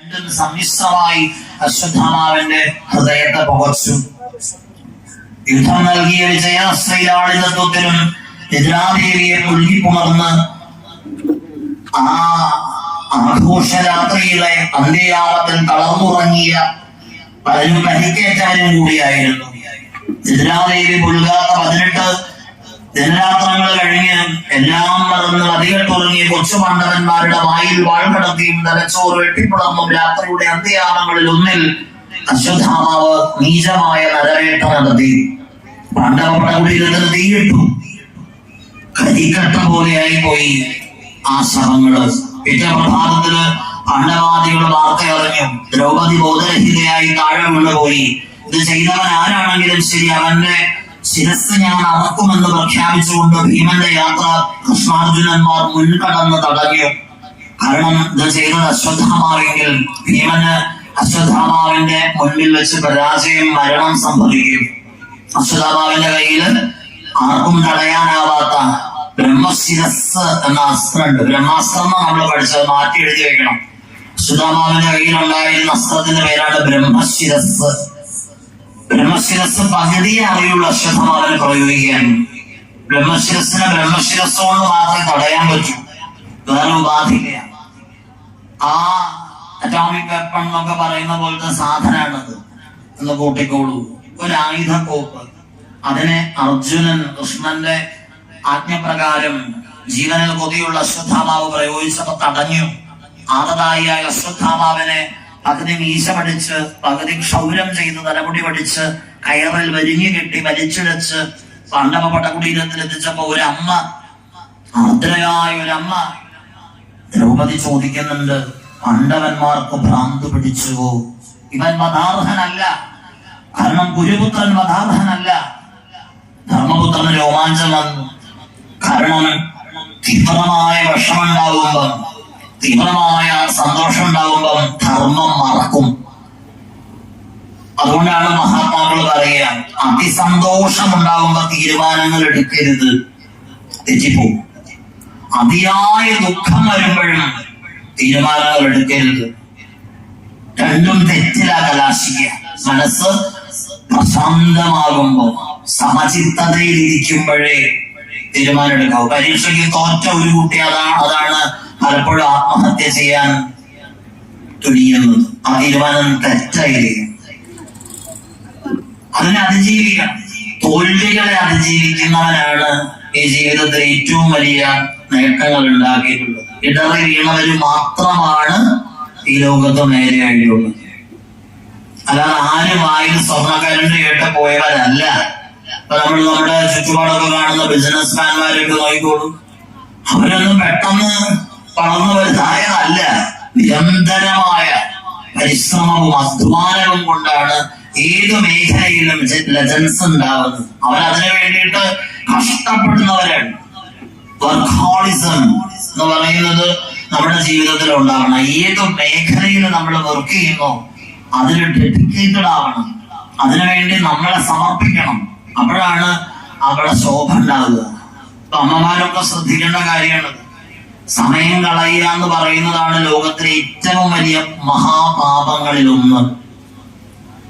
സമ്മിശ്രമായി അശ്വത്ഥാമാവിന്റെ ഹൃദയത്തെ പുകച്ചു. യുദ്ധം നൽകിയ വിജയാശ്രയിലാളിതത്വത്തിലും എതിരാദേവിയെ പുൽകിപ്പുണർന്ന് ആ ആഘോഷരാത്രിയിലെ അന്ത്യയാമത്തിൽ തളർന്നുറങ്ങിയ പലരും പരിക്കേറ്റവരും കൂടിയായിരുന്നു. എതിരാദേവി പുഴുകാത്ത പതിനെട്ട് ദിനരാത്രങ്ങൾ കഴിഞ്ഞ് എല്ലാം മറന്ന് തുടങ്ങി കൊച്ചു പണ്ഡവന്മാരുടെ വായിൽ വാഴ്കടത്തിയും തലച്ചോറ് വെട്ടിപ്പുളർന്നും രാത്രിയുടെ അന്ത്യയാമങ്ങളിൽ ഒന്നിൽ അശ്വത്ഥാമാവ് നീചമായ നരവേട്ട നടത്തി. പാണ്ഡവ പടകുടിയിൽ തീയിട്ടു. കരിക്കട്ട പോലെയായി പോയി ആ ശവങ്ങൾ പിറ്റേ പ്രഭാതത്തിൽ പാണ്ഡവാദികൾ വാർത്ത അറിഞ്ഞു. ദ്രൗപദി ബോധരഹിതയായി താഴെ വീണുപോയി. ഇത് ചെയ്തവൻ ആരാണെങ്കിലും ശരി അവന്റെ ശിരസ് ഞാൻ അറക്കുമെന്ന് പ്രഖ്യാപിച്ചുകൊണ്ട് ഭീമന്റെ യാത്ര കൃഷ്ണാർജുനന്മാർ മുൻകടന്ന് തടഞ്ഞു. കാരണം ഇത് ചെയ്തത് അശ്വത്ഥാമാവെങ്കിൽ ഭീമന് അശ്വത്ഥാമാവിന്റെ മുൻപിൽ വെച്ച് പരാജയം മരണം സംഭവിക്കും. അശ്വത്ഥാമാവിന്റെ കയ്യിൽ ആർക്കും തടയാനാവാത്ത ബ്രഹ്മശിരസ് എന്ന അസ്ത്രമുണ്ട് ബ്രഹ്മാസ്ത്രം നമ്മൾ പഠിച്ചത് മാറ്റി എഴുതി വെക്കണം. അശ്വത്ഥാമാവിന്റെ കയ്യിലുണ്ടായിരുന്ന അസ്ത്രത്തിന്റെ പേരാണ് ബ്രഹ്മശിരസ് ബ്രഹ്മശിരസ് പകുതിയെ അറിയുള്ള അശ്വത്ഥമാവിനെ പ്രയോഗിക്കാൻ. ബ്രഹ്മശിരസിനെ ബ്രഹ്മശിരസ് മാത്രം തടയാൻ പറ്റൂ. വേറെ ഉപാധിയില്ല ആ അറ്റോമിക് വെപ്പൺ എന്നൊക്കെ പറയുന്ന പോലത്തെ സാധനമാണത്. എന്ന് കൂട്ടിക്കോളൂ. ഒരു ആയുധ കോപ്പ് അതിനെ അർജുനൻ കൃഷ്ണന്റെ ആജ്ഞപ്രകാരം ജീവനിൽ കൊതിയുള്ള അശ്വത്ഥാമാവ് പ്രയോഗിച്ചപ്പോ തടഞ്ഞു. ആദതായിയായ അശ്വത്ഥാമാവിനെ പകുതി മീശ പഠിച്ച് പകുതി ക്ഷൗരം ചെയ്ത് തലമുടി പഠിച്ച് കയറിൽ വരിഞ്ഞു കെട്ടി വലിച്ചിഴച്ച് പാണ്ഡവ പടകുടീരത്തിൽ എത്തിച്ചപ്പോ ഒരമ്മ ആദ്രയായ ഒരമ്മ ദ്രൗപദി ചോദിക്കുന്നുണ്ട് പാണ്ഡവന്മാർക്ക് ഭ്രാന്ത് പിടിച്ചുവോ? ഇവൻ മതാർഹനല്ല കാരണം ഗുരുപുത്രൻ മതാർഹനല്ല ധർമ്മപുത്രന് രോമാഞ്ചം വന്നു കാരണം തീവ്രമായ വിഷമുണ്ടാകുമ്പം തീവ്രമായ സന്തോഷം ഉണ്ടാകുമ്പോൾ ധർമ്മം മറക്കും. അതുകൊണ്ടാണ് മഹാത്മാക്കൾ പറയുക അതിസന്തോഷം ഉണ്ടാകുമ്പോ തീരുമാനങ്ങൾ എടുക്കരുത്. തെറ്റിപ്പോകും അതിയായ ദുഃഖം വരുമ്പോഴും തീരുമാനങ്ങൾ എടുക്കരുത്. രണ്ടും തെറ്റിലാ കലാശിക്കുക. മനസ്സ് പ്രശാന്തമാകുമ്പോ സമചിത്തതയിൽ ഇരിക്കുമ്പോഴേ തീരുമാനം എടുക്കാവൂ. പരീക്ഷയ്ക്ക് തോറ്റ ഒരു കുട്ടി അതാണ് അതാണ് പലപ്പോഴും ആത്മഹത്യ ചെയ്യാൻ തുനിയുന്നത് ആ തീരുമാനം തെറ്റായിരിക്കും അതിനെ അതിജീവിക്കണം. തോൽവികളെ അതിജീവിക്കുന്നവനാണ് ഈ ജീവിതത്തിൽ ഏറ്റവും വലിയ നേട്ടങ്ങൾ ഉണ്ടാക്കിയിട്ടുള്ളത്. ഇടറി വീണവര് മാത്രമാണ് ഈ ലോകത്ത് നേരെയായിട്ടുള്ളത് അല്ലാതെ ആരും സ്വർണക്കാരന്റെ കേട്ട് പോയവരല്ല. ഇപ്പൊ നമ്മൾ നമ്മുടെ ചുറ്റുപാടൊക്കെ കാണുന്ന ബിസിനസ്മാൻമാരൊക്കെ നോക്കിക്കോളും. അവരൊന്നും പെട്ടെന്ന് വളർന്നു വരുന്നതായതല്ല നിരന്തരമായ പരിശ്രമവും അധ്വാനവും കൊണ്ടാണ് ഏത് മേഖലയിലും ലെജൻസ് ഉണ്ടാവുന്നത്. അവരതിനു വേണ്ടിയിട്ട് കഷ്ടപ്പെടുന്നവരാണ്. വർക്കോളിസം എന്ന് പറയുന്നത് നമ്മുടെ ജീവിതത്തിൽ ഉണ്ടാവണം. ഏത് മേഖലയിൽ നമ്മൾ വർക്ക് ചെയ്യുമ്പോൾ അതിന് ഡെഡിക്കേറ്റഡ് ആവണം. അതിനുവേണ്ടി നമ്മളെ സമർപ്പിക്കണം. അപ്പോഴാണ് അവിടെ ശോഭ ഉണ്ടാവുക. അമ്മമാരൊക്കെ ശ്രദ്ധിക്കേണ്ട കാര്യമാണ്. സമയം കളയുക എന്ന് പറയുന്നതാണ് ലോകത്തിലെ ഏറ്റവും വലിയ മഹാപാപങ്ങളിൽ ഒന്ന്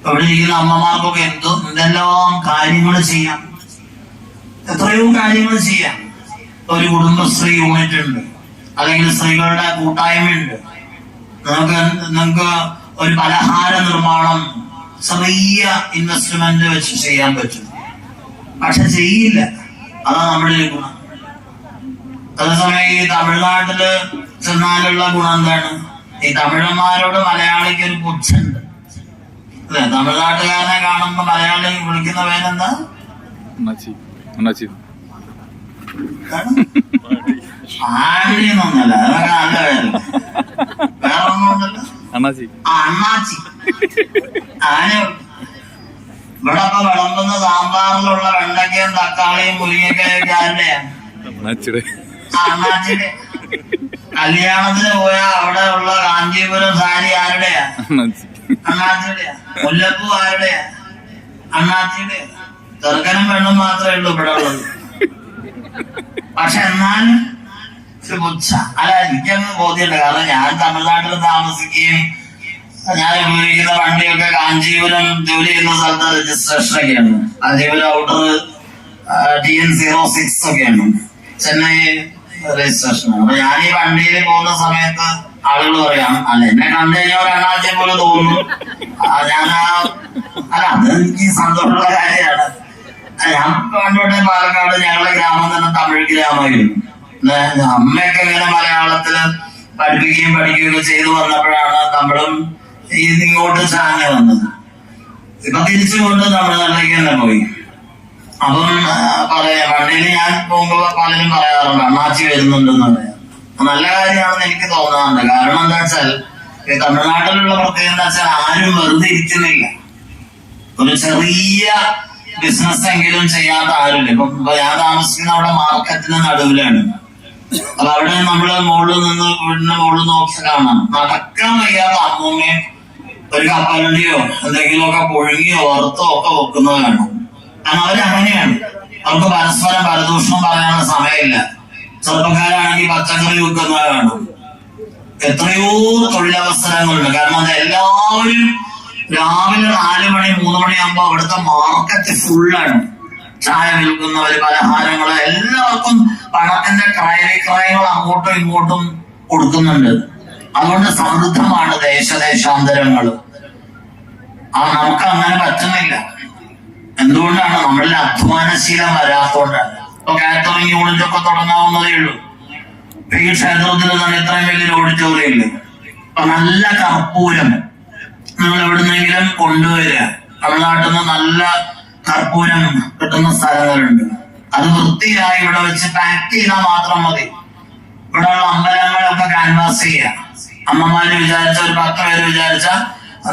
ഇവിടെ ഇരിക്കുന്ന അമ്മമാർക്കൊക്കെ എന്തോ എന്തെല്ലാം കാര്യങ്ങൾ ചെയ്യാം. എത്രയോ കാര്യങ്ങൾ ചെയ്യാം. ഒരു കുടുംബശ്രീ യൂണിറ്റ് ഉണ്ട്. അല്ലെങ്കിൽ സ്ത്രീകളുടെ കൂട്ടായ്മയുണ്ട് നമുക്ക് നമുക്ക് ഒരു പലഹാര നിർമ്മാണം ചെറിയ ഇൻവെസ്റ്റ്മെന്റ് വെച്ച് ചെയ്യാൻ പറ്റും. പക്ഷെ ചെയ്യില്ല. അതാണ് നമ്മുടെ ഗുണം അതേസമയം ഈ തമിഴ്നാട്ടിൽ ചെന്നാലുള്ള ഗുണം എന്താണ്? ഈ തമിഴന്മാരോട് മലയാളിക്ക് ഒരു പുച്ഛുണ്ട് അല്ലെ? തമിഴ്നാട്ടുകാരനെ കാണുമ്പോ മലയാളി വിളിക്കുന്ന പേരെന്താ? അണ്ണാച്ചി അണ്ണാച്ചി ആഴിന്നൊന്നല്ല അതൊക്കെ നല്ല പേര് വേറെ ഒന്നുമില്ലല്ലോ അണ്ണാച്ചി ആ അണ്ണാച്ചി ആന ഇവിടെ ഇപ്പൊ വിളമ്പുന്ന സാമ്പാറിലുള്ള വെണ്ടയ്ക്കയും തക്കാളിയും പുലിങ്ങക്കയും ഒക്കെ ആരുടെയാണ് കല്യാണത്തിന് പോയ അവിടെ ഉള്ള കാഞ്ചീപുരം സാരി ആരുടെയാ? അണ്ണാച്ചി അണ്ണാച്ചിയുടെയാ. മുല്ലപ്പൂ ആരുടെയാ? അണ്ണാച്ചിയുടെ. ചെറുക്കനും പെണ്ണും മാത്രമേ ഉള്ളൂ ഇവിടെ ഉള്ളത്. പക്ഷെ എന്നാലും ഒരു അല്ല എനിക്കങ്ങ് ബോധ്യമുണ്ട് കാരണം ഞാൻ തമിഴ്നാട്ടിൽ താമസിക്കുകയും ഞാൻ ഉപയോഗിക്കുന്ന വണ്ടിയൊക്കെ കാഞ്ചീപുരം ജോലി ചെയ്യുന്ന സ്ഥലത്ത് രജിസ്ട്രേഷൻ ഒക്കെയാണ്. Kanchipuram outer T N zero six ഒക്കെയാണ്. ചെന്നൈ രജിസ്ട്രേഷൻ അപ്പൊ ഞാൻ ഈ വണ്ടിയിൽ പോകുന്ന സമയത്ത് ആളുകൾ പറയാം അല്ല എന്നെ കണ്ടു കഴിഞ്ഞാൽ ഒരു പോലെ തോന്നുന്നു. ഞാൻ അല്ല അത് എനിക്ക് സന്തോഷമുള്ള കാര്യമാണ്. ഞാൻ പണ്ടോട്ടെ പാലക്കാട് ഞങ്ങളുടെ ഗ്രാമം തന്നെ തമിഴ് ഗ്രാമമായിരുന്നു. അമ്മയൊക്കെ ഇങ്ങനെ മലയാളത്തിൽ പഠിപ്പിക്കുകയും പഠിക്കുകയും ചെയ്തു വന്നപ്പോഴാണ് നമ്മളും ഇങ്ങോട്ട് ചാഞ്ഞ് വന്നത്. ഇപ്പൊ തിരിച്ചുകൊണ്ട് തമിഴ്നാട്ടിലേക്ക് തന്നെ പോയി. അപ്പം പറയാം. വണ്ടിയിൽ ഞാൻ പോകുമ്പോൾ പലരും പറയാറുണ്ട് അണ്ണാച്ചി വരുന്നുണ്ടെന്ന് പറയാം. നല്ല കാര്യമാണെന്ന് എനിക്ക് തോന്നാറുണ്ട്. കാരണം എന്താ വെച്ചാൽ ഈ തമിഴ്നാട്ടിലുള്ള പ്രത്യേകത എന്താ വെച്ചാൽ ആരും വെറുതെ ഇരിക്കുന്നില്ല. ഒരു ചെറിയ ബിസിനസ് എങ്കിലും ചെയ്യാത്ത ആരുമില്ല. ഇപ്പൊ ഞാൻ താമസിക്കുന്ന അവിടെ മാർക്കറ്റിന് നടുവിലാണ്. അപ്പൊ അവിടെ നമ്മൾ മുകളിൽ നിന്ന് വീടിന്റെ മുകളിൽ നോക്കി കാണാം നടക്കാൻ വയ്യാത്ത അമ്മൂമ്മയും ഒരു കപ്പലണ്ടിയോ എന്തെങ്കിലുമൊക്കെ പുഴുങ്ങിയോ വറുത്തോ ഒക്കെ വെക്കുന്നത് കാരണം അവരങ്ങനെയാണ് അവർക്ക് പരസ്പരം പരദൂഷണം പറയാനുള്ള സമയമില്ല. ചെറുപ്പക്കാരാണെങ്കിൽ പച്ചക്കറി വിൽക്കുന്നവരാണ്. എത്രയോ തൊഴിലവസരങ്ങളുണ്ട്. കാരണം അത് എല്ലാവരും രാവിലെ നാല് മണി മൂന്ന് മണിയാകുമ്പോ അവിടുത്തെ മാർക്കറ്റ് ഫുള്ളാണ് ചായ വിൽക്കുന്നവര് പലഹാരങ്ങൾ എല്ലാവർക്കും പണത്തിന്റെ ക്രയവിക്രയങ്ങൾ അങ്ങോട്ടും ഇങ്ങോട്ടും കൊടുക്കുന്നുണ്ട്. അതുകൊണ്ട് സമൃദ്ധമാണ് ദേശദേശാന്തരങ്ങൾ ആ നമുക്ക് അങ്ങനെ പറ്റുന്നില്ല. എന്തുകൊണ്ടാണ് നമ്മളിൽ അധ്വാനശീലം വരാത്തോണ്ടാണ് ഇപ്പൊ കാറ്ററിംഗ് യൂണിറ്റ് ഒക്കെ തുടങ്ങാവുന്നതേ ഉള്ളൂ. ഈ ക്ഷേത്രത്തിൽ തന്നെ ഇത്രയും വലിയൊരു ഓഡിറ്റോറിയം ഇല്ല? അപ്പൊ നല്ല കർപ്പൂരം നിങ്ങൾ എവിടുന്നെങ്കിലും കൊണ്ടുവരിക. തമിഴ്നാട്ടിൽ നിന്ന് നല്ല കർപ്പൂരം കിട്ടുന്ന സ്ഥലങ്ങളുണ്ട്. അത് വൃത്തിയായി ഇവിടെ വെച്ച് പാക്ക് ചെയ്താൽ മാത്രം മതി. ഇവിടെയുള്ള അമ്പലങ്ങളൊക്കെ ക്യാൻവാസ് ചെയ്യുക. അമ്മമാര് വിചാരിച്ച ഒരു പത്ത് പേര് വിചാരിച്ച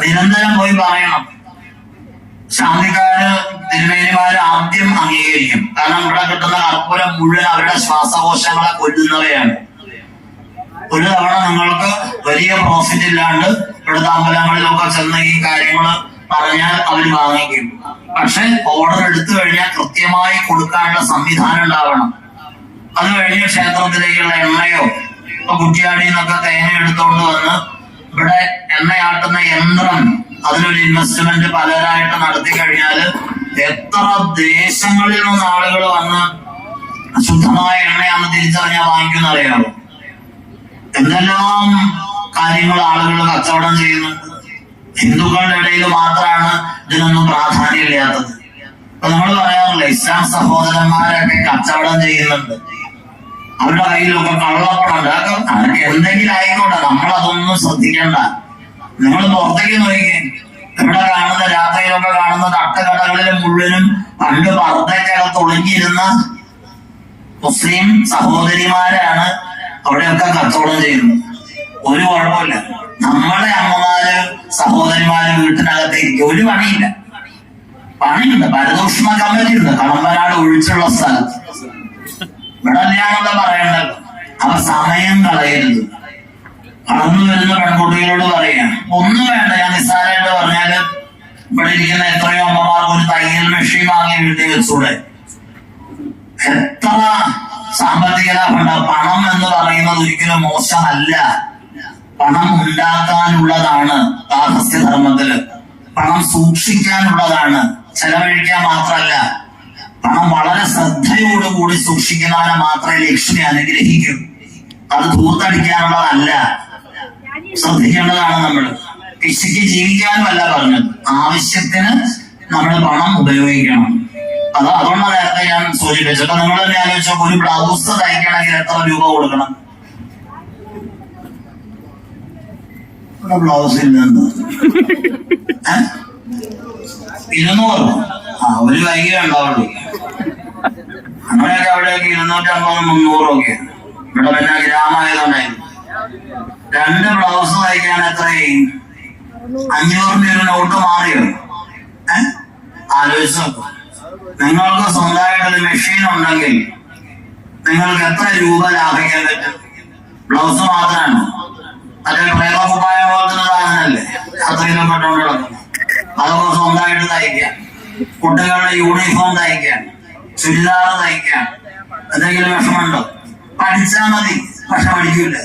നിരന്തരം പോയി പറയണം. ശാന്തിക്കാര് തിരുമേനിമാര് ആദ്യം അംഗീകരിക്കും. കാരണം ഇവിടെ കിട്ടുന്ന കർപ്പൂരം മുഴുവൻ അവരുടെ ശ്വാസകോശങ്ങളെ കൊല്ലുന്നവയാണ്. ഒരു തവണ നിങ്ങൾക്ക് വലിയ പ്രോഫിറ്റ് ഇല്ലാണ്ട് ഇവിടുത്തെ അമ്പലങ്ങളിലൊക്കെ ചെന്ന് ഈ കാര്യങ്ങൾ പറഞ്ഞാൽ അവർ വാങ്ങിക്കും. പക്ഷെ ഓർഡർ എടുത്തു കഴിഞ്ഞാൽ കൃത്യമായി കൊടുക്കാനുള്ള സംവിധാനം ഉണ്ടാവണം. അത് കഴിഞ്ഞ് ക്ഷേത്രത്തിലേക്കുള്ള എണ്ണയോ ഇപ്പൊ കുറ്റിയാടിയിൽ നിന്നൊക്കെ തേങ്ങ എടുത്തുകൊണ്ട് വന്ന് ഇവിടെ എണ്ണയാട്ടുന്ന യന്ത്രം അതിനൊരു ഇൻവെസ്റ്റ്മെന്റ് പലരായിട്ട് നടത്തി കഴിഞ്ഞാൽ എത്ര ദേശങ്ങളിൽ നിന്ന് ആളുകൾ വന്ന് ശുദ്ധമായ എണ്ണയാണ് തിരിച്ചറിഞ്ഞാൽ വാങ്ങിക്കുന്ന അറിയാമോ എന്തെല്ലാം കാര്യങ്ങൾ ആളുകൾ കച്ചവടം ചെയ്യുന്നു. ഹിന്ദുക്കളുടെ ഇടയിൽ മാത്രമാണ് ഇതിനൊന്നും പ്രാധാന്യമില്ലാത്തത്? അപ്പൊ നമ്മൾ പറയാറില്ല ഇസ്ലാം സഹോദരന്മാരൊക്കെ കച്ചവടം ചെയ്യുന്നുണ്ട്. അവരുടെ കയ്യിലൊക്കെ കള്ളപ്പണം അവർക്ക് എന്തെങ്കിലും ആയിക്കോട്ടെ നമ്മളതൊന്നും ശ്രദ്ധിക്കണ്ട. നിങ്ങൾ പുറത്തേക്ക് നോക്കി. ഇവിടെ കാണുന്ന രാത്രിയിലൊക്കെ കാണുന്ന തട്ടുകടകളിൽ മുഴുവനും പണ്ട് പർദ്ദക്കകത്ത് ഒളിഞ്ഞിരുന്ന മുസ്ലിം സഹോദരിമാരാണ് അവിടെയൊക്കെ കച്ചവടം ചെയ്യുന്നത്. ഒരു കുഴപ്പമില്ല. നമ്മളെ അമ്മമാര് സഹോദരിമാര് വീട്ടിനകത്ത് ഇരിക്കും ഒരു പണിയില്ല. പണിയുണ്ട്. പരദൂഷ്മ കമ്മിറ്റി ഉണ്ട് കടമ്പനാട് ഒഴിച്ചുള്ള സ്ഥലത്ത്. ഇവിടെ അല്ലാന്നൊക്കെ പറയണ്ടല്ലോ അവ സമയം കളയരുത്. കടന്നു വരുന്ന പെൺകുട്ടികളോട് പറയാം ഒന്നും വേണ്ട ഞാൻ നിസ്സാരമായിട്ട് പറഞ്ഞാൽ ഇവിടെ ഇരിക്കുന്ന എത്രയോ അമ്മമാർക്ക് ഒരു തയ്യൽ മെഷീൻ വാങ്ങി വീട്ടിൽ വെച്ചൂടെ? എത്ര സാമ്പത്തിക ലാഭമുണ്ട്. പണം എന്ന് പറയുന്നത് ഒരിക്കലും മോശമല്ല. പണം ഉണ്ടാക്കാനുള്ളതാണ് ഗാർഹസ്ഥ്യ ധർമ്മത്തിൽ പണം സൂക്ഷിക്കാനുള്ളതാണ്. ചെലവഴിക്കാൻ മാത്രമല്ല. പണം വളരെ ശ്രദ്ധയോടുകൂടി സൂക്ഷിക്കുന്നവനെ മാത്രമേ ലക്ഷ്മി അനുഗ്രഹിക്കൂ. അത് ധൂർത്തടിക്കാനുള്ളതല്ല. ശ്രദ്ധിക്കേണ്ടതാണ് നമ്മൾ. പിശുക്ക് ജീവിക്കാനുമല്ല പറഞ്ഞത്. ആവശ്യത്തിന് നമ്മൾ പണം ഉപയോഗിക്കണം. അത് അതുകൊണ്ടാണ് നേരത്തെ ഞാൻ സൂചിപ്പിച്ചത്. അപ്പൊ നിങ്ങൾ തന്നെ ആലോചിച്ചോ ഒരു ബ്ലൗസ് തയ്ക്കണമെങ്കിൽ എത്ര രൂപ കൊടുക്കണം? ബ്ലൗസിൽ നിന്ന്? ഇരുന്നൂറ്. ഒരു കൈകേ ഉണ്ടാവുള്ളൂ. അങ്ങനെയൊക്കെ അവിടെയൊക്കെ ഇരുന്നൂറ്റമ്പത് മുന്നൂറും ഒക്കെ. ഇവിടെ പിന്നെ ഗ്രാമമായതുകൊണ്ടായിരുന്നു രണ്ട് ബ്ലൗസ് തയ്ക്കാൻ എത്രയും അഞ്ഞൂറിന്റെ ഒരു നോട്ട് മാറിയോ ഏഹ് ആലോചിച്ച് നോക്കൂ. നിങ്ങൾക്ക് സ്വന്തമായിട്ട് ഒരു മെഷീൻ ഉണ്ടെങ്കിൽ നിങ്ങൾക്ക് എത്ര രൂപ ലാഭിക്കാൻ പറ്റും? ബ്ലൗസ് മാത്രമാണ്. മറ്റേ പ്രേമകുപ്പായ പോലത്തെ സാധനമല്ലേ? അത്രയും പെട്ടോണ്ട് അതൊക്കെ സ്വന്തമായിട്ട് തയ്ക്കാം. കുട്ടികളുടെ യൂണിഫോം തയ്ക്കാൻ ചുരിദാർ തയ്ക്കാൻ എന്തെങ്കിലും വിഷമമുണ്ടോ? പഠിച്ചാൽ മതി പക്ഷെ പഠിക്കൂല.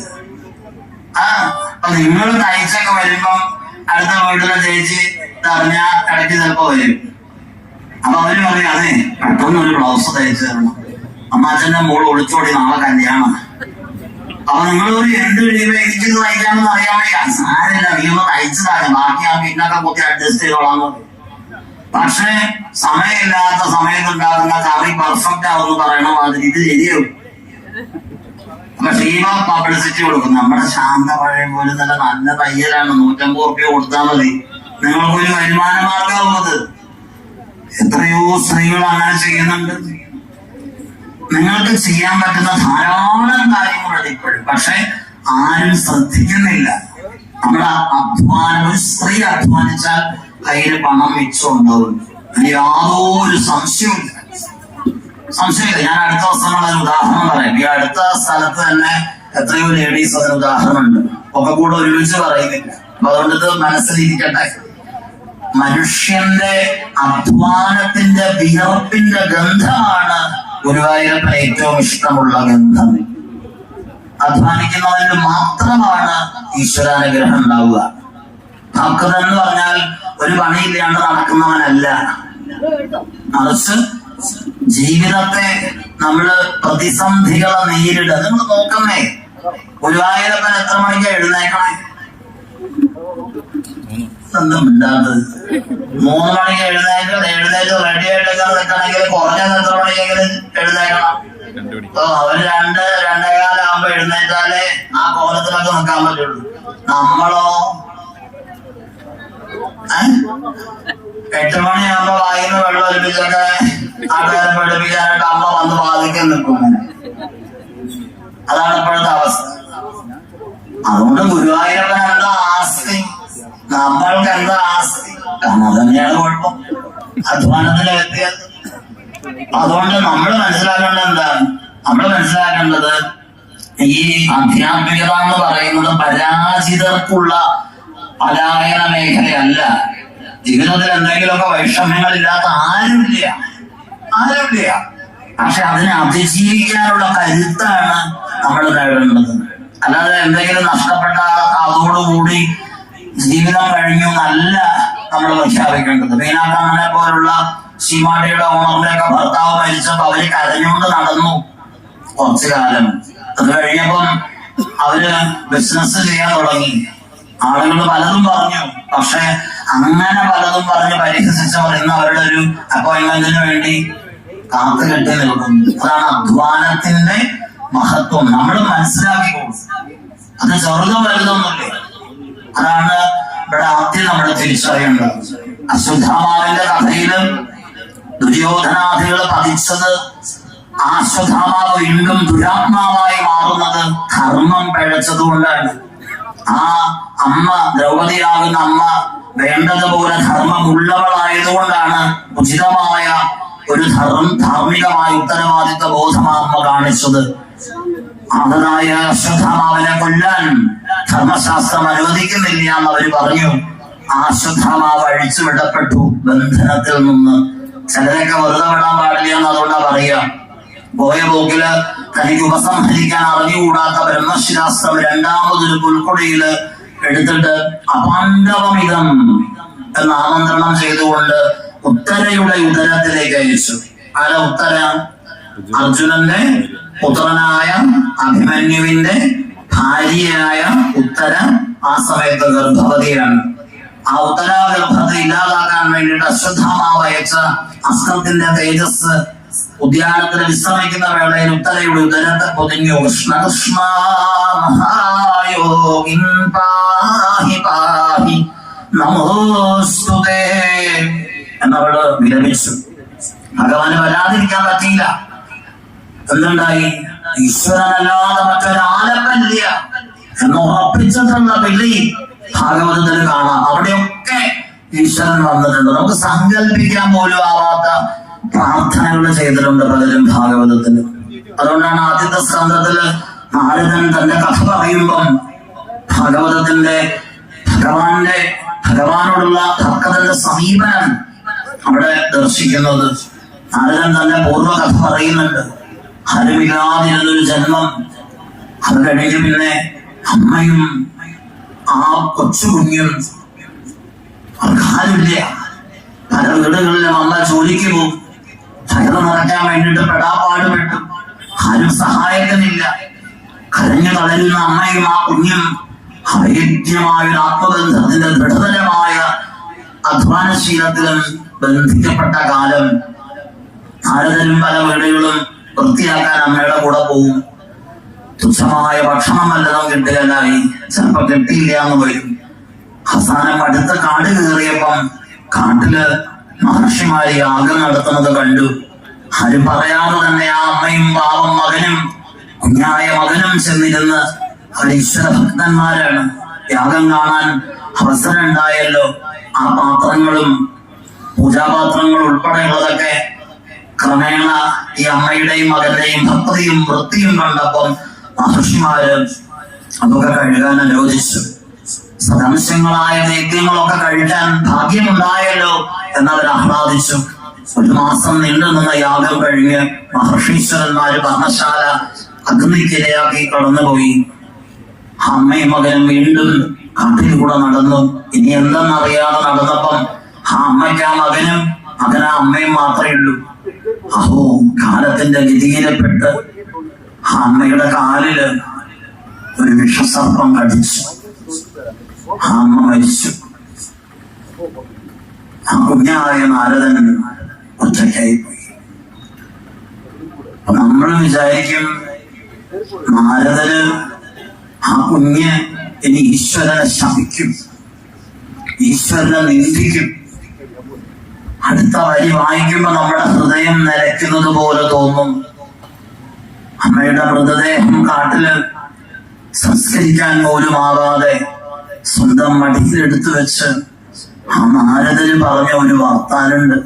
ആ അപ്പൊ നിങ്ങൾ തയ്ച്ചൊക്കെ വരുമ്പം അടുത്ത വീട്ടിലെ ചേച്ചി തറഞ്ഞ ഇടയ്ക്ക് ചിലപ്പോ വരും. അപ്പൊ അവർ പറയും അതെ പെട്ടെന്ന് ഒരു ബ്ലൗസ് തയ്ച്ചു തരണം. അമ്മാച്ചന്റെ മോൾ ഒളിച്ചോടി നാളെ കല്യാണം. അപ്പൊ നിങ്ങൾ ഒരു എന്ത് രൂപ എനിക്ക് തയ്ക്കാമെന്ന് അറിയാൻ വയ്യ. സാരില്ല നീ ഒന്ന് തയ്ച്ചതാണ് ബാക്കി ആ പിന്നൊക്കെ കുത്തി അഡ്ജസ്റ്റ് പറയും. പക്ഷേ സമയമില്ലാത്ത സമയത്തുണ്ടാകുന്ന കറി പെർഫെക്റ്റ് ആവുമെന്ന് പറയണ മാതിരി ഇത് ശരിയാവും. അപ്പൊ ഷീമ പബ്ലിസിറ്റി കൊടുക്കും. നമ്മുടെ ശാന്ത പഴയ പോലെ നല്ല നല്ല തയ്യലാണ്. നൂറ്റമ്പത് റുപ്യ കൊടുത്താൽ മതി. നിങ്ങൾക്കൊരു വരുമാന മാർഗമാവുന്നത് എത്രയോ സ്ത്രീകൾ അങ്ങനെ ചെയ്യുന്നുണ്ട്. നിങ്ങൾക്ക് ചെയ്യാൻ പറ്റുന്ന ധാരാളം കാര്യങ്ങളുണ്ട് ഇപ്പോഴും. പക്ഷെ ആരും ശ്രദ്ധിക്കുന്നില്ല. നമ്മൾ അധ്വാനം ഒരു സ്ത്രീ അധ്വാനിച്ചാൽ കയ്യിൽ പണം മിച്ചം ഉണ്ടാവും. യാതൊരു സംശയവും സംശയമില്ല. ഞാൻ അടുത്ത ഒരു ഉദാഹരണം പറയാം. ഈ അടുത്ത സ്ഥലത്ത് തന്നെ എത്രയോ ലേഡീസ് അതിന് ഉദാഹരണമുണ്ട്. ഒക്കെ കൂടെ ഒരുമിച്ച് പറയുന്നില്ല. അതുകൊണ്ട് ഇത് മനസ്സിലിരിക്കട്ടെ. മനുഷ്യന്റെ അധ്വാനത്തിന്റെ വിയർപ്പിന്റെ ഗന്ധമാണ് ഗുരുവായൂരപ്പന് ഏറ്റവും ഇഷ്ടമുള്ള ഗന്ധം. അധ്വാനിക്കുന്നതിന് മാത്രമാണ് ഈശ്വരാനുഗ്രഹം ഉണ്ടാവുക. ഭക്തൻ എന്ന് പറഞ്ഞാൽ ഒരു പണിയില്ലാണ്ട് നടക്കുന്നവനല്ല. മറിച്ച് ജീവിതത്തെ നമ്മൾ പ്രതിസന്ധികളെ നേരിടുക. നിങ്ങൾ നോക്കണേ. ഗുരുവായൂരപ്പൻ എത്ര മണിക്ക് എഴുന്നേക്കണേ? ഒന്നും മൂന്ന് മണിക്ക് എഴുന്നേറ്റ് എഴുന്നേറ്റ് റെഡി ആയിട്ടൊക്കെ നിൽക്കണമെങ്കിൽ കുറഞ്ഞത് എത്ര മണിക്കെങ്കിലും എഴുന്നേക്കണം. അപ്പൊ അവർ രണ്ട് രണ്ടേകാലാകുമ്പോ എഴുന്നേറ്റാലേ ആ കോലത്തിലൊക്കെ നിൽക്കാൻ പറ്റുള്ളൂ. നമ്മളോ? എട്ട് മണിയാകുമ്പോ വായിന്ന് വെള്ളം ഒലിപ്പിച്ചൊക്കെ ആൾക്കാരെ പഠിപ്പിക്കാനായിട്ട് അമ്മ വന്ന് വാദിക്കാൻ നിൽക്കും അതാണ് ഇപ്പോഴത്തെ അവസ്ഥ. അതുകൊണ്ട് ഗുരുവായൂരപ്പൻ എന്താ ആസ്തി? നമ്മൾക്ക് എന്താ ആസ്തി? കാരണം അത് തന്നെയാണ് കുഴപ്പം. അധ്വാനത്തിലെ വ്യത്യാസം. അതുകൊണ്ട് നമ്മൾ മനസ്സിലാക്കേണ്ടത് എന്താണ്? നമ്മൾ മനസ്സിലാക്കേണ്ടത് ഈ ആധ്യാത്മികത എന്ന് പറയുന്നത് പരാജിതർക്കുള്ള പലായന മേഖലയല്ല. ജീവിതത്തിൽ എന്തെങ്കിലുമൊക്കെ വൈഷമ്യങ്ങളില്ലാത്ത ആരുമില്ല. ആരുമില്ല. പക്ഷെ അതിനെ അതിജീവിക്കാനുള്ള കരുത്താണ് നമ്മൾ നേടേണ്ടത്. അല്ലാതെ എന്തെങ്കിലും നഷ്ടപ്പെട്ട അതോടുകൂടി ജീവിതം കഴിഞ്ഞു നല്ല നമ്മൾ പ്രഖ്യാപിക്കേണ്ടത്. മീനാക്കമ്മനെ പോലുള്ള ശിമാടിയുടെ ഓണറിന്റെ ഒക്കെ ഭർത്താവ് മരിച്ചപ്പോ അവർ കരഞ്ഞുകൊണ്ട് നടന്നു കുറച്ചു കാലം. അത് കഴിഞ്ഞപ്പം അവർ ബിസിനസ് ചെയ്യാൻ തുടങ്ങി. ആളുകൾ പലതും പറഞ്ഞു. പക്ഷെ അങ്ങനെ പലതും പറഞ്ഞ് പരിഹസിച്ചവർ ഇന്ന് അവരുടെ ഒരു അപ്പോയിന്റ്മെന്റിന് വേണ്ടി കാത്തു കെട്ടി നിൽക്കുന്നു. അതാണ് അധ്വാനത്തിന്റെ മഹത്വം. നമ്മൾ മനസ്സിലാക്കി അത് ചെറുതും വലുതൊന്നുമില്ലേ. അതാണ് ഇവിടെ ആദ്യം നമ്മൾ തിരിച്ചറിയേണ്ടത്. അശ്വത്ഥാമാവിന്റെ കഥയിലും ദുര്യോധനാദികൾ പതിച്ചത് ആ വീണ്ടും ദുരാത്മാവായി മാറുന്നത് കർമ്മം പിഴച്ചതുകൊണ്ടാണ്. ആ അമ്മ ദ്രൗപതിയാകുന്ന അമ്മ വേണ്ടതുപോലെ ധർമ്മം ഉള്ളവളായതുകൊണ്ടാണ് ഉചിതമായ ഒരു ധർമ്മം ധാർമ്മികമായ ഉത്തരവാദിത്വ അമ്മ കാണിച്ചത്. അവനായ അശ്വത്ഥാമാവനെ കൊല്ലാൻ ധർമ്മശാസ്ത്രം അനുവദിക്കുന്നില്ല എന്ന് പറഞ്ഞു. ആ അശ്വത്ഥാമാവ് അഴിച്ചു വിടപ്പെട്ടു ബന്ധനത്തിൽ നിന്ന്. ചിലരൊക്കെ വെറുതെ വിടാൻ പാടില്ല എന്ന് അതുകൊണ്ടാ പറയാ പോയ പോക്കിൽ തനിക്ക് ഉപസംഹരിക്കാൻ അറിഞ്ഞുകൂടാത്ത ബ്രഹ്മശിരാസ്ത്രം രണ്ടാമതൊരു പുൽക്കൊടിയിൽ എടുത്തിട്ട് അപാണ്ഡവമിതം എന്ന് ആമന്ത്രണം ചെയ്തുകൊണ്ട് ഉത്തരയുടെ ഉദരത്തിലേക്ക് അയച്ചു. ആരാ ഉത്തര? അർജുനന്റെ പുത്രനായ അഭിമന്യുവിന്റെ ഭാര്യയായ ഉത്തര ആ സമയത്ത് ഗർഭവതിയാണ്. ആ ഉത്തര ഗർഭത്തെ ഇല്ലാതാക്കാൻ വേണ്ടിയിട്ട് അശ്വത്ഥാമാവ് അയച്ച അസ്ത്രത്തിന്റെ തേജസ് ഉദ്യാനത്തിൽ വിശ്രമിക്കുന്ന വേളയിൽ ഉത്തരയുടെ ഉദരത്തെ പൊതിഞ്ഞു. കൃഷ്ണ പാഹി പാഹി എന്നവൾ വിരമിച്ചു. ഭഗവാന് വരാതിരിക്കാൻ പറ്റിയില്ല. എന്തുണ്ടായി? ഈശ്വരനല്ലാതെ മറ്റൊരാലപ്പല്ല എന്ന് ഉറപ്പിച്ചിട്ടുള്ള വിളി ഭാഗവതത്തിൽ കാണാം. അവിടെയൊക്കെ ഈശ്വരൻ വന്നിട്ടുണ്ട്. നമുക്ക് സങ്കല്പിക്കാൻ പോലും ആവാത്ത പ്രാർത്ഥനകൾ ചെയ്തിട്ടുണ്ട് പലരും ഭാഗവതത്തിന് അതുകൊണ്ടാണ് ആദ്യത്തെ സ്കന്ധത്തിൽ നാരദൻ തന്റെ കഥ പറയുമ്പം ഭാഗവതത്തിന്റെ ഭഗവാന്റെ ഭഗവാനോടുള്ള ഭക്തന്റെ സമീപനം അവിടെ ദർശിക്കുന്നത്. നാരദൻ തന്റെ പൂർവകഥ പറയുന്നുണ്ട്. ഹരമില്ലാതിരുന്നൊരു ജന്മം അത് കഴിഞ്ഞ് പിന്നെ അമ്മയും ആ കൊച്ചു കുഞ്ഞും അവർക്ക് ആരുമില്ല പല വീടുകളിലും അമ്മ ജോലിക്ക് പോകും. ഫയറ് മാറ്റാൻ വേണ്ടിയിട്ട് പെടാപ്പാടുപെട്ടു ആരും സഹായത്തിനില്ല കരഞ്ഞു തളരുന്ന അമ്മയും ആ കുഞ്ഞും അഭേദ്യമായ ഒരു ആത്മബന്ധത്തിന്റെ ദൃഢതരമായ അധ്വാനശീലത്തിലും ബന്ധിക്കപ്പെട്ട കാലം. നാരദരും പല വീടുകളും വൃത്തിയാക്കാൻ അമ്മയുടെ കൂടെ പോകും തുച്ഛമായ ഭക്ഷണം വല്ലതും കിട്ടുകയല്ലായി ചിലപ്പോ കിട്ടിയില്ല എന്ന് വരും. അവസാനം അടുത്ത കാട് കയറിയപ്പം കാട്ടിൽ മഹർഷിമാര് യാഗം നടത്തുന്നത് കണ്ടു. ആരും പറയാതെ തന്നെ ആ അമ്മയും പാവം മകനും കുഞ്ഞായ മകനും ചെന്നിരുന്ന് അവർ ഈശ്വര ഭക്തന്മാരാണ്. യാഗം കാണാൻ അവസരം ഉണ്ടായല്ലോ. ആ പാത്രങ്ങളും പൂജാപാത്രങ്ങളും ഉൾപ്പെടെയുള്ളതൊക്കെ ക്രമേണ ഈ അമ്മയുടെയും മകന്റെയും ഭക്തിയും വൃത്തിയും കണ്ടപ്പം മഹർഷിമാര് അതൊക്കെ കഴുകാൻ അനുവദിച്ചു. സദംശങ്ങളായ നേദ്യങ്ങളൊക്കെ കഴിക്കാൻ ഭാഗ്യമുണ്ടായല്ലോ. എന്നവർ ആഹ്ലാദിച്ചു. ഒരു മാസം നീണ്ടു നിന്ന യാഗം കഴിഞ്ഞ് മഹർഷീശ്വരന്മാര് പർണശാല അഗ്നിക്കിരയാക്കി കടന്നുപോയി. അമ്മയും മകനും വീണ്ടും കാട്ടിലൂടെ നടന്നു. ഇനി എന്തെന്നറിയാതെ നടന്നപ്പം ആ അമ്മയ്ക്ക് മകനും മകനാ അമ്മയും മാത്രമേ ഉള്ളൂ. അഹോ കാലത്തിന്റെ ഗതിയിലെപ്പെട്ട് ആ അമ്മയുടെ കാലിൽ ഒരു വിഷസർപ്പം കടിച്ചു. ആ അമ്മ മരിച്ചു. ആ കുഞ്ഞായ നാരദൻ ഒറ്റയ്ക്കായി പോയി നമ്മൾ വിചാരിക്കും നാരദന് ആ കുഞ്ഞ് ഇനി ഈശ്വരനെ ശപിക്കും. ഈശ്വരനെ നിന്ദിക്കും. അടുത്ത വരി വായിക്കുമ്പോ നമ്മുടെ ഹൃദയം നിലയ്ക്കുന്നത് പോലെ തോന്നും. അമ്മയുടെ മൃതദേഹം കാട്ടിൽ സംസ്കരിക്കാൻ പോലും ആവാതെ സ്വന്തം മടിയിലെടുത്തു വെച്ച് ആ നാരദൻ പറഞ്ഞ ഒരു വാർത്താനുണ്ട്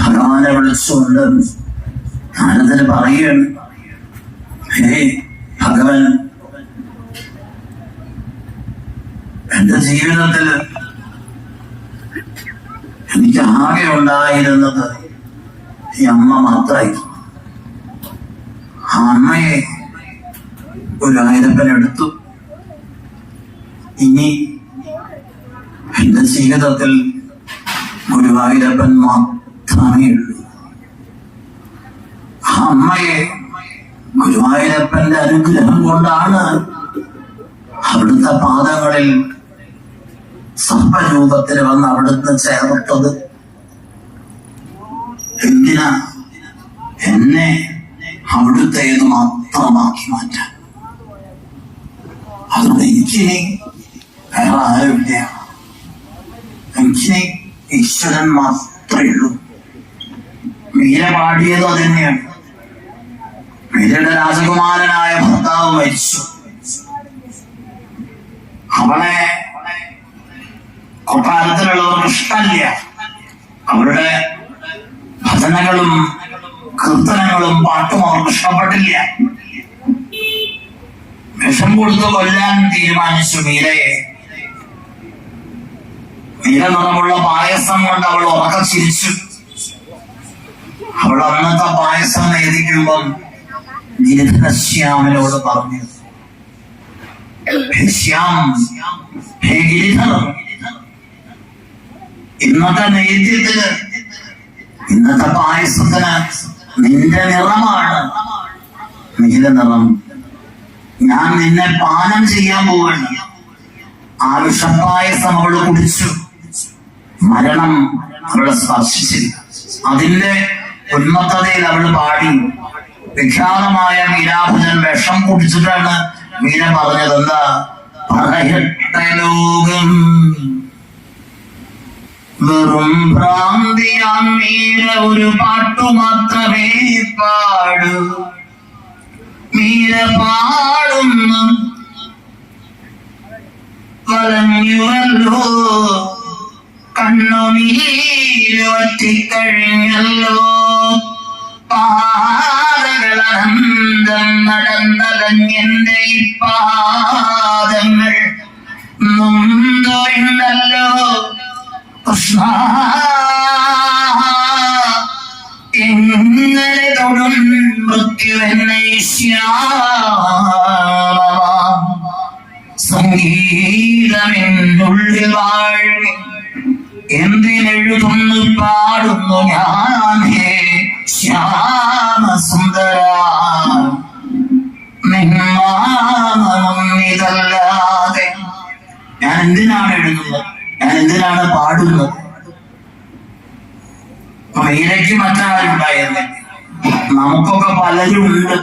ഭഗവാനെ വിളിച്ചുകൊണ്ട് നാരദര് പറയുകയാണ്. ഹേ ഭഗവൻ എന്റെ ജീവിതത്തിൽ എനിക്ക് ആകെ ഉണ്ടായിരുന്നത് ഈ അമ്മ മാത്രമായി ആ അമ്മയെ ഒരു ആയിരപ്പൻ എടുത്തു. ഇനി എന്റെ ജീവിതത്തിൽ ഗുരുവായൂരപ്പൻ മാത്രമേ ഉള്ളൂ. അമ്മയെ ഗുരുവായൂരപ്പന്റെ അനുഗ്രഹം കൊണ്ടാണ് അവിടുത്തെ പാദങ്ങളിൽ സർപ്പരൂപത്തിൽ വന്ന് അവിടുന്ന് ചേർത്തത്. എന്തിനാ എന്നെ അവിടുത്തേത് മാത്രമാക്കി മാറ്റാൻ? അതുകൊണ്ട് എനിക്കിനി വേറെ ആരുമില്ല എനിക്കിനി ഈശ്വരൻ മാത്രമേ ഉള്ളൂ. മീര പാടിയത് അത് തന്നെയാണ്. മീരയുടെ രാജകുമാരനായ ഭർത്താവ് മരിച്ചു. അവളെ കൊട്ടാരത്തിലുള്ളവർക്ക് ഇഷ്ടമല്ല. അവരുടെ ഭജനകളും കീർത്തനങ്ങളും പാട്ടും അവർക്ക് ഇഷ്ടപ്പെട്ടില്ല. വിഷം കൊടുത്ത് കൊല്ലാൻ തീരുമാനിച്ചു മീരയെ. നീല നിറമുള്ള പായസം കൊണ്ട് അവൾ ഉറക്കം ചിരിച്ചു. അവൾ അന്നത്തെ പായസം നേദിക്കുമ്പം ഗിരിധരശ്യാമിനോട് പറഞ്ഞു "ഹേ ശ്യാം ഹേ ഗിരിധർ ഇന്നത്തെ നേദ്യത്തിന് ഇന്നത്തെ പായസത്തിന് നിന്റെ നിറമാണ് നീല നിറം. ഞാൻ നിന്നെ പാനം ചെയ്യാൻ പോവുകയാണ് ആ വിഷപ്പായസം അവൾ കുടിച്ചു. മരണം അവളെ സ്പർശിച്ചില്ല. അതിന്റെ ഉന്മത്തതയിൽ അവൾ പാടി വിഖ്യാതമായ മീരാഭജൻ വിഷം കുടിച്ചിട്ടാണ് മീര പറഞ്ഞത്. എന്താ? പറയട്ടെ ലോകം. വെറും ഭ്രാന്തിയാം മീര ഒരു പാട്ടു മാത്രമേ പാടു. മീര പാടുന്നു. വലഞ്ഞുവല്ലോ. കണ്ണുനീരുവറ്റിക്കഴിഞ്ഞല്ലോ പാദങ്ങളന്തം നടന്നതെന്റെ പാദങ്ങൾ കൃഷ്ണ എങ്ങനെ തൊടും മൃത്യു എന്നെ ശ്യാമ സംഗീത സംഗീതമെന്നുള്ളിൽ വാഴി പാടുന്നു ഞാനേ ശ്യാമസുന്ദര. നിന്നാമൊന്നിതല്ലാതെ ഞാൻ എന്തിനാണ് എഴുതുന്നത്? ഞാൻ എന്തിനാണ് പാടുന്നത്? മീരയ്ക്ക് മറ്റാരുണ്ടായിരുന്നെ നമുക്കൊക്കെ പലരും ഉണ്ട്